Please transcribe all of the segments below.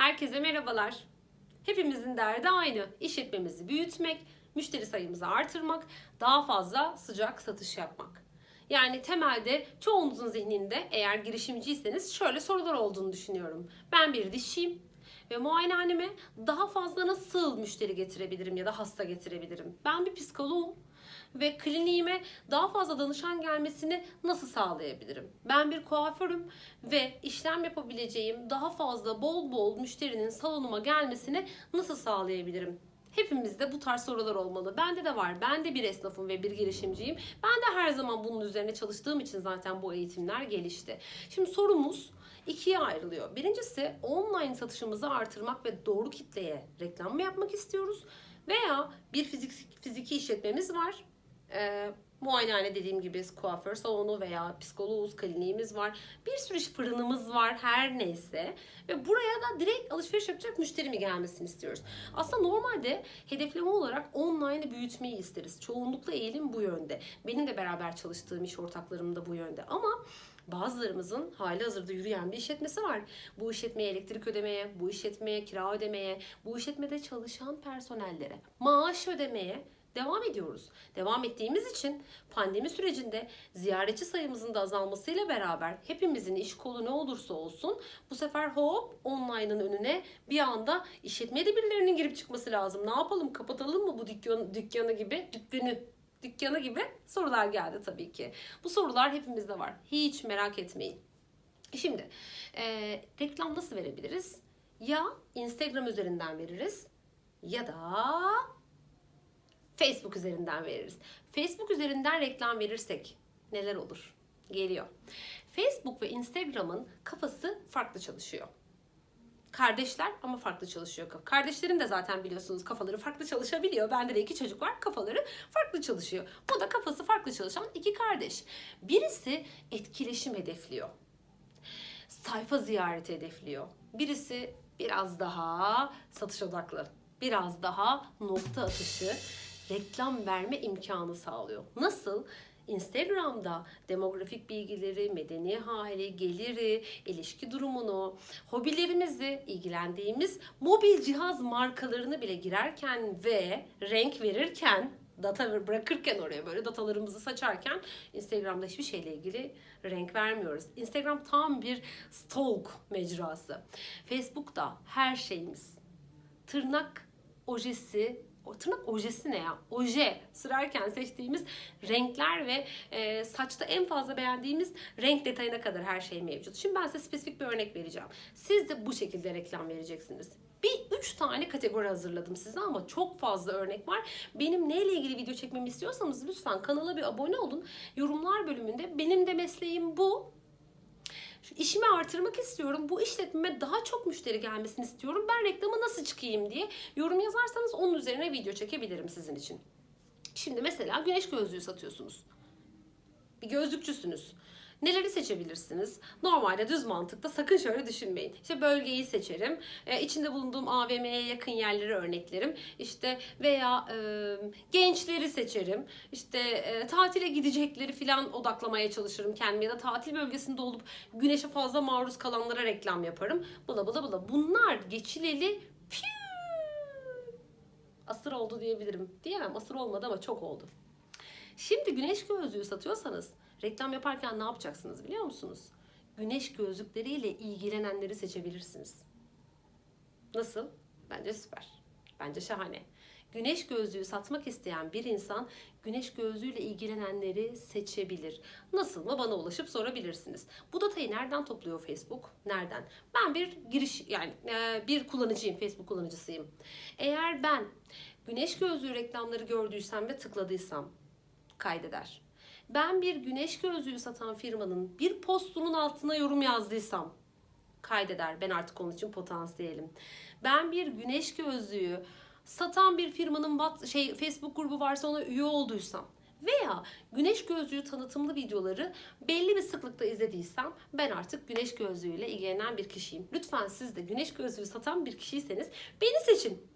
Herkese merhabalar. Hepimizin derdi aynı. İşletmemizi büyütmek, müşteri sayımızı artırmak, daha fazla sıcak satış yapmak. Yani temelde çoğunuzun zihninde eğer girişimciyseniz şöyle sorular olduğunu düşünüyorum. Ben bir dişçiyim ve muayenehaneme daha fazla nasıl müşteri getirebilirim ya da hasta getirebilirim? Ben bir psikoloğum ve kliniğime daha fazla danışan gelmesini nasıl sağlayabilirim? Ben bir kuaförüm ve işlem yapabileceğim daha fazla bol bol müşterinin salonuma gelmesini nasıl sağlayabilirim? Hepimizde bu tarz sorular olmalı. Bende de var. Ben de bir esnafım ve bir girişimciyim. Ben de her zaman bunun üzerine çalıştığım için zaten bu eğitimler gelişti. Şimdi sorumuz ikiye ayrılıyor. Birincisi online satışımızı artırmak ve doğru kitleye reklam mı yapmak istiyoruz? Veya bir fizik, fiziki işletmemiz var. Ee, muayenehane dediğim gibi kuaför salonu veya psikoloğuz, kliniğimiz var. Bir sürü fırınımız var her neyse. Ve buraya da direkt alışveriş yapacak müşteri mi gelmesini istiyoruz. Aslında normalde hedefleme olarak online'ı büyütmeyi isteriz. Çoğunlukla eğilim bu yönde. Benim de beraber çalıştığım iş ortaklarım da bu yönde. Ama Bazılarımızın hali hazırda yürüyen bir işletmesi var. Bu işletmeye elektrik ödemeye, bu işletmeye kira ödemeye, bu işletmede çalışan personellere maaş ödemeye devam ediyoruz. Devam ettiğimiz için pandemi sürecinde ziyaretçi sayımızın da azalmasıyla beraber hepimizin iş kolu ne olursa olsun bu sefer hop online'ın önüne bir anda işletmeye de birilerinin girip çıkması lazım. Ne yapalım kapatalım mı bu dükkan, dükkanı gibi dükkanı dükkanı gibi sorular geldi tabii ki. Bu sorular hepimizde var. Hiç merak etmeyin. Şimdi e, reklam nasıl verebiliriz? Ya Instagram üzerinden veririz ya da Facebook üzerinden veririz. Facebook üzerinden reklam verirsek neler olur? Geliyor. Facebook ve Instagram'ın kafası farklı çalışıyor. Kardeşler ama farklı çalışıyor. Kardeşlerin de zaten biliyorsunuz kafaları farklı çalışabiliyor. Bende de iki çocuk var kafaları farklı çalışıyor. Bu da kafası farklı çalışan iki kardeş. Birisi etkileşim hedefliyor. Sayfa ziyareti hedefliyor. Birisi biraz daha satış odaklı. Biraz daha nokta atışı reklam verme imkanı sağlıyor. Nasıl? Instagram'da demografik bilgileri, medeni hali, geliri, ilişki durumunu, hobilerimizi, ilgilendiğimiz mobil cihaz markalarını bile girerken ve renk verirken data bırakırken oraya böyle datalarımızı saçarken Instagram'da hiçbir şeyle ilgili renk vermiyoruz. Instagram tam bir stalk mecrası. Facebook'ta her şeyimiz tırnak ojesi o tırnak ojesi ne ya? Oje sürerken seçtiğimiz renkler ve e, saçta en fazla beğendiğimiz renk detayına kadar her şey mevcut. Şimdi ben size spesifik bir örnek vereceğim. Siz de bu şekilde reklam vereceksiniz. Bir üç tane kategori hazırladım size ama çok fazla örnek var. Benim neyle ilgili video çekmemi istiyorsanız lütfen kanala bir abone olun. Yorumlar bölümünde benim de mesleğim bu şu işimi artırmak istiyorum. Bu işletmeme daha çok müşteri gelmesini istiyorum. Ben reklama nasıl çıkayım diye yorum yazarsanız onun üzerine video çekebilirim sizin için. Şimdi mesela güneş gözlüğü satıyorsunuz. Bir gözlükçüsünüz. Neleri seçebilirsiniz? Normalde düz mantıkta sakın şöyle düşünmeyin. İşte bölgeyi seçerim. E, içinde bulunduğum AVM'ye yakın yerleri örneklerim. İşte veya e, gençleri seçerim. İşte e, tatile gidecekleri falan odaklamaya çalışırım kendime. Ya da tatil bölgesinde olup güneşe fazla maruz kalanlara reklam yaparım. Bula bula bula. Bunlar geçileli asır oldu diyebilirim. Diyemem asır olmadı ama çok oldu. Şimdi güneş gözlüğü satıyorsanız reklam yaparken ne yapacaksınız biliyor musunuz? Güneş gözlükleriyle ilgilenenleri seçebilirsiniz. Nasıl? Bence süper. Bence şahane. Güneş gözlüğü satmak isteyen bir insan güneş gözlüğüyle ilgilenenleri seçebilir. Nasıl mı bana ulaşıp sorabilirsiniz. Bu datayı nereden topluyor Facebook? Nereden? Ben bir giriş yani e, bir kullanıcıyım, Facebook kullanıcısıyım. Eğer ben güneş gözlüğü reklamları gördüysem ve tıkladıysam kaydeder. Ben bir güneş gözlüğü satan firmanın bir postunun altına yorum yazdıysam kaydeder. Ben artık onun için potansiyelim. Ben bir güneş gözlüğü satan bir firmanın şey Facebook grubu varsa ona üye olduysam veya güneş gözlüğü tanıtımlı videoları belli bir sıklıkta izlediysem ben artık güneş gözlüğüyle ilgilenen bir kişiyim. Lütfen siz de güneş gözlüğü satan bir kişiyseniz beni seçin.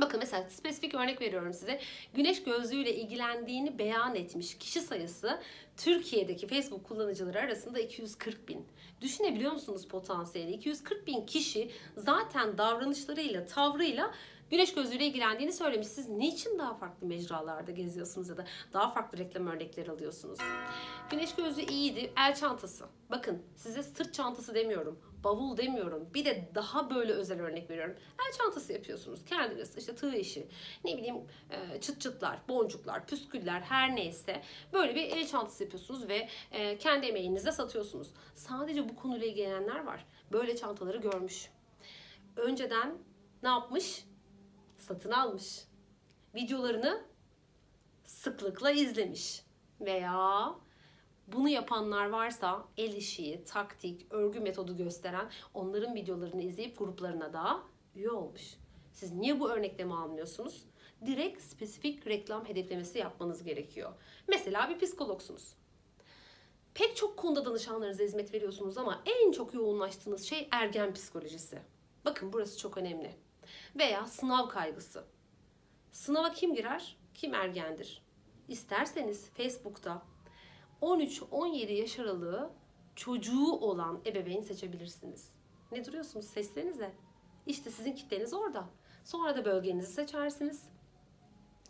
Bakın mesela spesifik örnek veriyorum size. Güneş gözlüğüyle ilgilendiğini beyan etmiş kişi sayısı Türkiye'deki Facebook kullanıcıları arasında 240 bin. Düşünebiliyor musunuz potansiyeli? 240 bin kişi zaten davranışlarıyla, tavrıyla güneş gözlüğüyle ilgilendiğini söylemiş. Siz niçin daha farklı mecralarda geziyorsunuz ya da daha farklı reklam örnekleri alıyorsunuz? Güneş gözlüğü iyiydi. El çantası. Bakın size sırt çantası demiyorum. Bavul demiyorum. Bir de daha böyle özel örnek veriyorum. El çantası yapıyorsunuz. Kendiniz işte tığ işi, ne bileyim e, çıt çıtlar, boncuklar, püsküller her neyse böyle bir el çantası yapıyorsunuz ve e, kendi emeğinizle satıyorsunuz. Sadece bu konuyla ilgilenenler var. Böyle çantaları görmüş. Önceden ne yapmış? Satın almış. Videolarını sıklıkla izlemiş. Veya bunu yapanlar varsa el işi, taktik, örgü metodu gösteren onların videolarını izleyip gruplarına da üye olmuş. Siz niye bu örneklemi almıyorsunuz? Direkt spesifik reklam hedeflemesi yapmanız gerekiyor. Mesela bir psikologsunuz. Pek çok konuda danışanlarınıza hizmet veriyorsunuz ama en çok yoğunlaştığınız şey ergen psikolojisi. Bakın burası çok önemli. Veya sınav kaygısı. Sınava kim girer? Kim ergendir? İsterseniz Facebook'ta 13-17 yaş aralığı çocuğu olan ebeveyn seçebilirsiniz. Ne duruyorsunuz? Seçsenize. İşte sizin kitleniz orada. Sonra da bölgenizi seçersiniz.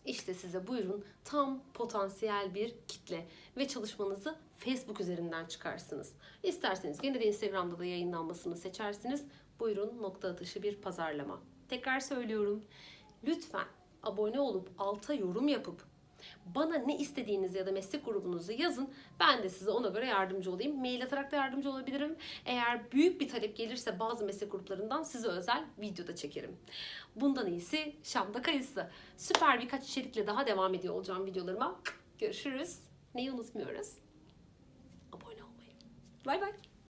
İşte size buyurun tam potansiyel bir kitle ve çalışmanızı Facebook üzerinden çıkarsınız. İsterseniz gene de Instagram'da da yayınlanmasını seçersiniz. Buyurun nokta atışı bir pazarlama. Tekrar söylüyorum. Lütfen abone olup alta yorum yapıp bana ne istediğinizi ya da meslek grubunuzu yazın. Ben de size ona göre yardımcı olayım. Mail atarak da yardımcı olabilirim. Eğer büyük bir talep gelirse bazı meslek gruplarından size özel videoda çekerim. Bundan iyisi Şam'da kayısı. Süper birkaç içerikle daha devam ediyor olacağım videolarıma. Görüşürüz. Neyi unutmuyoruz? Abone olmayı. Bay bay.